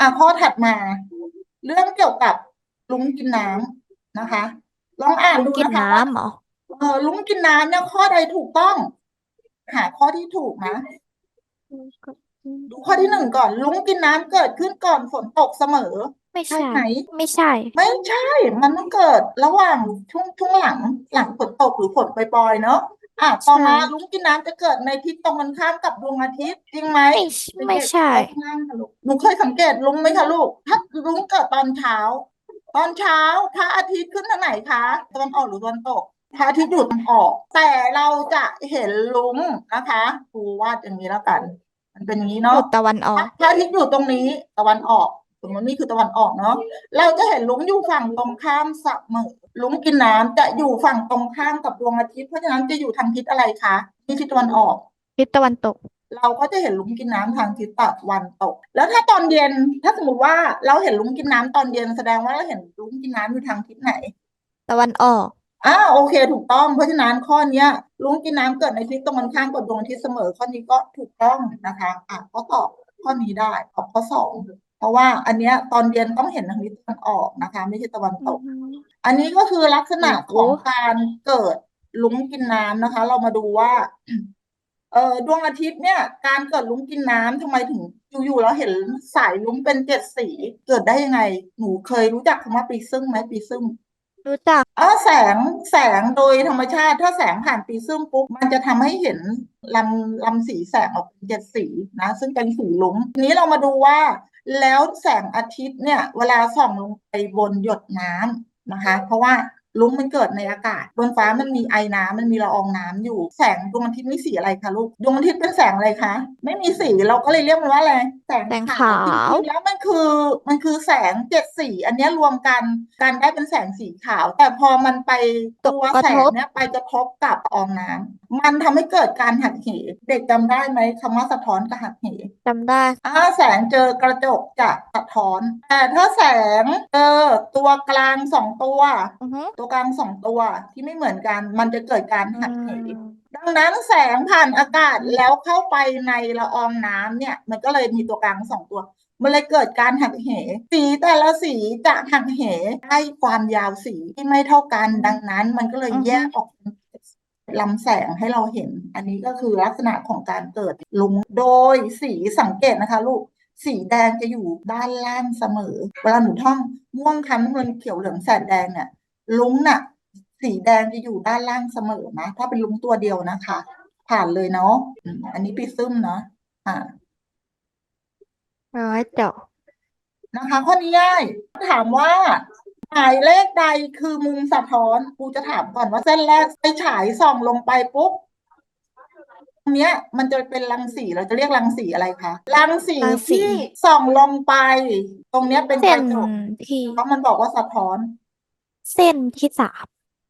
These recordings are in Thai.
อะข้อถัดมา เรื่องเกี่ยวกับลุงกินน้ำนะคะ ลองอ่านลุงดูกินนะคะว่า น้ำเหรอเออลุงกินน้ำเนี่ยข้อใดถูกต้อง หาข้อที่ถูกนะ ดูข้อที่หนึ่งก่อน ลุงกินน้ำเกิดขึ้นก่อนฝนตกเสมอ ไม่ใช่ ใช่ไหม ไม่ใช่ ไม่ใช่ มันต้องเกิดระหว่างช่วงช่วงหลังหลังฝนตกหรือฝนปล่อยๆเนาะ อะต่อมาใช่ลุงกินน้ำจะเกิดในทิศตรงกันข้ามกับดวงอาทิตย์จริงไหมไม่ไม่ใช่เด็กๆเอาข้างล่างค่ะลูกหนูเคยสังเกตลุงไหมคะลูก ถ้าลุงเกิดตอนเช้า ตอนเช้าพระอาทิตย์ขึ้นทางไหนคะตะวันออกหรือตะวันตกพระอาทิตย์อยู่ตะวันออก แต่เราจะเห็นลุงนะคะครูวาดอย่างนี้แล้วกัน มันเป็นอย่างนี้หยุเนาะดตะวันออกพระอาทิตย์อยู่ตรงนี้ตะวันออก สมมตินี่คือตะวันออกเนาะเราจะเห็นลุงอยู่ฝั่งตรงข้ามเสมอลุงกินน้ำจะอยู่ฝั่งตรงข้ามกับดวงอาทิตย์เพราะฉะนั้นจะอยู่ทางทิศอะไรคะที่ทิศตะวันออก ทิศตะวันตก เราก็จะเห็นลุงกินน้ำทางทิศตะวันตก แล้วถ้าตอนเย็นถ้าสมมติว่าเราเห็นลุงกินน้ำตอนเย็นแสดงว่าเราเห็นลุงกินน้ำอยู่ทางทิศไหน ตะวันออกอ่าโอเค ถูกต้อง เพราะฉะนั้นข้อเนี้ยลุงกินน้ำเกิดในทิศตรงกันข้ามกับดวงอาทิตย์เสมอข้อนี้ก็ถูกต้องนะคะอะก็ตอบข้อนี้ได้ตอบข้อสอง เพราะว่าอันเนี้ยตอนเย็นต้องเห็นทางทิศตะวันออกนะคะ ไม่ใช่ตะวันตก อันนี้ก็คือลักษณะโอ้ขโหองการเกิดลุงกินน้ำนะคะ เรามาดูว่า เอ่อดวงอาทิตย์เนี่ย การเกิดลุงกินน้ำทำไมถึงอยู่ๆเราเห็นสายลุงเป็นเจ็ดสีเกิดได้ยังไง หนูเคยรู้จักคำว่าปีซึมไหมปีซึมรู้จักอ๋อแสงแสงโดยธรรมชาติ ถ้าแสงผ่านปีซึมปุ๊บมันจะทำให้เห็นลำลำสีแสงออกเป็นเจ็ดสีนะ ซึ่งเป็นสีลุงทีนี้เรามาดูว่า แล้วแสงอาทิตย์เนี่ย เวลาส่องลงไปบนหยดน้ำนะคะ เพราะว่า ลุงมันเกิดในอากาศบนฟ้ามันมีไอน้ำมันมีละอองน้ำอยู่แสงดวงอาทิตย์มีสีอะไรคะลูกดวงอาทิตย์เป็นแสงอะไรคะไม่มีสีเราก็เลยเรียกมันว่าอะไรแสงแสงขาวขาวจริงๆแล้วมันคือมันคือแสงเจ็ดสี อันเนี้ยรวมกันกันได้เป็นแสงสีขาว แต่พอมันไปตัวกระแสทงบเนี้ยไปกระทบกับละอองน้ำมันทำให้เกิดการหักเหเด็กจำได้ไหมคำว่าสะท้อนกับหักเหจำได้อ่าแสงเจอกระจกจะสะท้อน แต่ถ้าแสงเจอตัวกลางสองตัวอือฮึตัวกลางสองตัวที่ไม่เหมือนกัน มันจะเกิดการอืหักเหมดังนั้นแสงผ่านอากาศแล้วเข้าไปในละอองน้ำเนี่ย มันก็เลยมีตัวกลางสองตัว มันเลยเกิดการหักเห สีแต่ละสีจะหักเหได้ความยาวสีที่ไม่เท่ากัน ดังนั้น มันก็เลยอือฮึแยกออกเป็นลำแสงให้เราเห็น อันนี้ก็คือลักษณะของการเกิดลุงโดยสีสังเกตนะคะลูกสีแดงจะอยู่ด้านล่างเสมอ เวลาหนูท่องม่วงคันน้ำเงินเขียวเหลืองแสดแดงเนี่ย ลุงน่ะ สีแดงจะอยู่ด้านล่างเสมอนะ ถ้าเป็นลุงตัวเดียวนะคะ ผ่านเลยเนาะอืมอันนี้ปีซึมเนาะอ่าร้อยเจาะนะคะข้อนี้ง่ายถามว่าหมายเลขใดคือมุมสะท้อนครูจะถามก่อนว่าเส้นแรกไปฉายส่องลงไปปุ๊บตรงเนี้ย มันจะเป็นรังสีเราจะเรียกรังสีอะไรคะรังสีรังสีที่ส่องลงไป ตรงเนี้ยเป็นกเส้นระจกที่เพราะมันบอกว่าสะท้อน เส้นที่สาม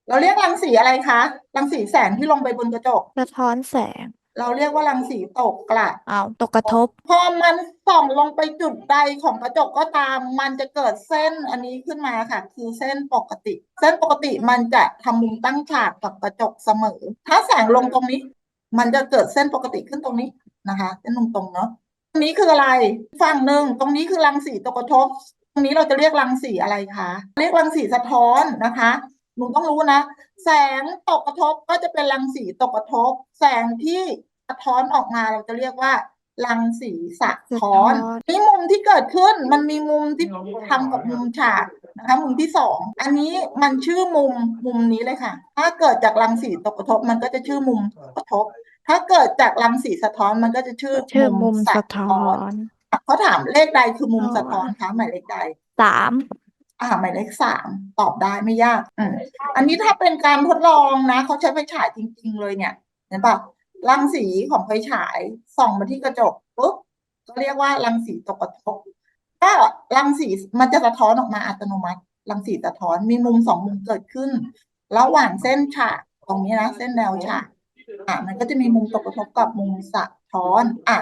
เราเรียกรังสีอะไรคะรังสีแสงที่ลงไปบนกระจก สะท้อนแสงเราเรียกว่ารังสีตกกระเอาตกกระทบ พอมันส่องลงไปจุดใดของกระจกก็ตาม มันจะเกิดเส้นอันนี้ขึ้นมาค่ะ คือเส้นปกติ เส้นปกติมันจะทำมุมตั้งฉากกับกระจกเสมอ ถ้าแสงลงตรงนี้ มันจะเกิดเส้นปกติขึ้นตรงนี้นะคะ เส้นตรงๆเนาะตรงนี้คืออะไร ฝั่งหนึ่งตรงนี้คือรังสีตกกระทบต รงนี้เราจะเรียกรังสีอะไรคะ เรียกรังสีสะท้อนนะคะ หนูต้องรู้นะ แสงตกกระทบก็จะเป็นรังสีตกกระทบ แสงที่สะท้อนออกมาเราจะเรียกว่ารังสีสะท้อนสะท้อนนี่มุมที่เกิดขึ้นมันมีมุมที่ทำกับมุมฉากนะคะมุมที่สองอันนี้มันชื่อมุมมุมนี้เลยค่ะ ถ้าเกิดจากรังสีตกกระทบ มันก็จะชื่อมุมกระทบ ถ้าเกิดจากรังสีสะท้อนมันก็จะชื่อชื่อมุมสะสะท้ท้ออนน เขาถามเลขใดคือมุมอ๋อสะท้อนคะหมายเลขใดสามอ่าหมายเลขสามตอบได้ไม่ยากอืมอันนี้ถ้าเป็นการทดลองนะเขาใช้ไฟฉายจริง ๆ เลยเนี่ยเห็นปะรังสีของไฟฉายส่องมาที่กระจกปุ๊บก็เรียกว่ารังสีตกกระทบถ้ารังสีมันจะสะท้อนออกมาอัตโนมัติ รังสีสะท้อนมีมุมสองมุมเกิดขึ้น ระหว่างเส้นฉากตรงนี้นะเส้นแนวฉากอะมันก็จะมีมุมตกกระทบกับมุมสะท้อนอะ